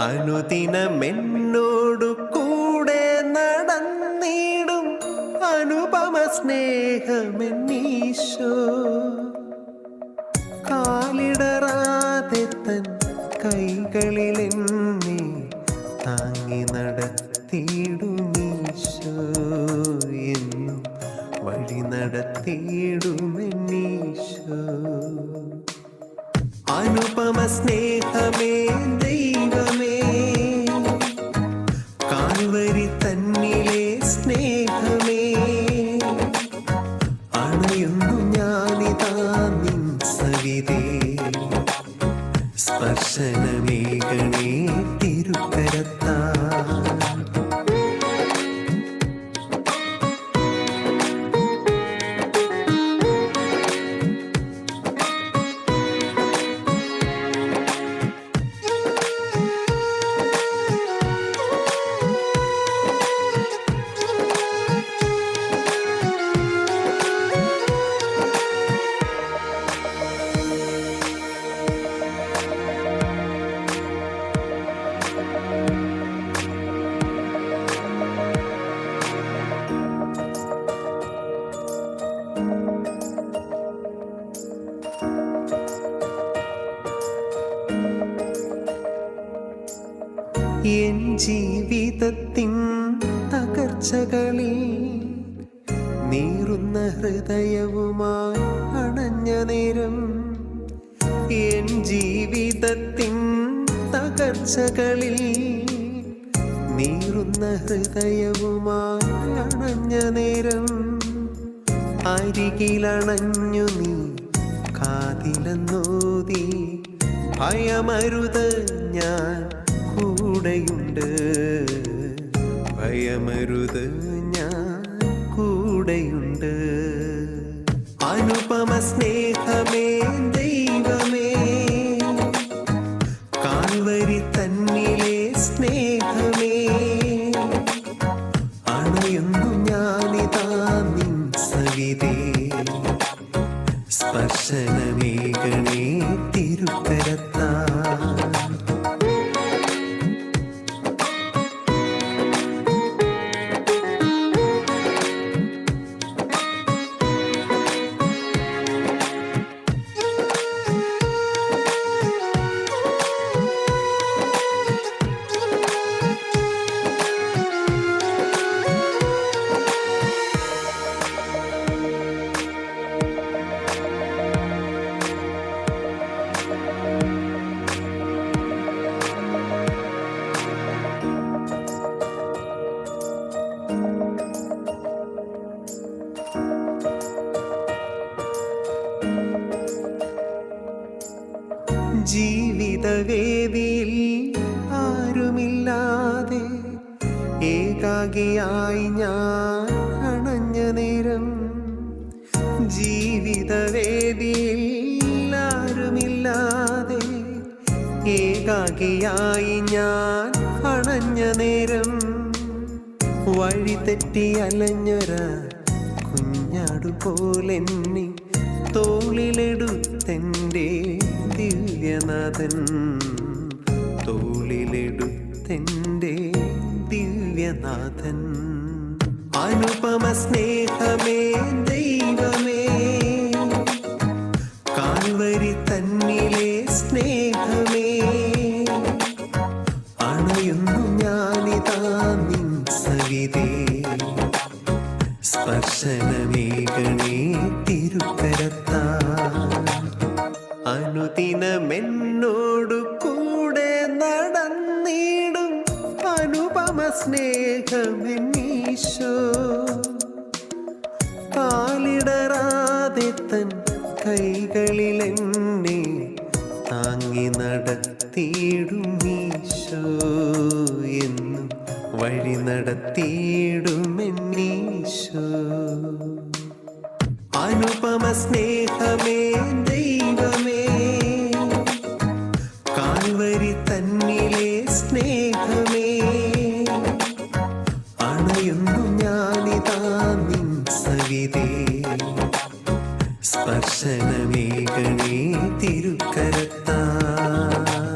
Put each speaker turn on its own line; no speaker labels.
അനുദിനമെന്നോടു കൂടെ നടന്നിടും അനുപമ സ്നേഹമെന്നീശോ. കാലിടറാതെ തൻ കൈകളിൽ എന്നെ താങ്ങി നടത്തിയിടുമീശോ. എന്നും വഴി നടത്തിയിടുമെന്നീശോ. അനുപമ സ്നേഹമേ ദൈവമേ തിരുക്കരത്താ എൻ ജീവിതത്തിൻ തകർച്ചകളിൽ നീറുന്ന ഹൃദയവുമായി അണഞ്ഞ നേരം എൻ ജീവിതത്തിൻ തകർച്ചകളിൽ നീറുന്ന ഹൃദയവുമായി അണഞ്ഞ നേരം അരികിലണഞ്ഞു നീ കാതിലെന്നോതി ഭയമരുത് ഞാൻ കൂടെയുണ്ട്. ഭയമരുത് ഞാൻ കൂടെയുണ്ട്. അനുപമ സ്നേഹമേ ജീവിതവേദിയിൽ ആരുമില്ലാതെ ഏകാഗിയായി ഞാൻ അണഞ്ഞ നേരം ജീവിതവേദിയിൽ ആരുമില്ലാതെ ഏകാഗിയായി ഞാൻ അണഞ്ഞ നേരം വഴി തെറ്റി അലഞ്ഞൊര കുഞ്ഞാടു പോലെന്നെ തോളിലെടുത്തെന്റെ ദിവ്യനാഥൻ തോളിലെടുത്തെന്റെ ദിവ്യനാഥൻ. അനുപമ സ്നേഹമേ ദൈവമേ. കാൽവരി തന്നിലെ സ്നേഹമേ. അണയുന്നു ഞാനിതാ നിൻ സവിതേ സ്പർശനമേകണേ തിരുക്കരത്താ അനുദിനമെന്നോടു കൂടെ നടന്നിടും അനുപമ സ്നേഹമെന്നീശോ. കാലിടറാതെ തൻ കൈകളിലെന്നെ താങ്ങി നടത്തിയിടും. കവിതേ സ്പർശനമേഘണേ തിരു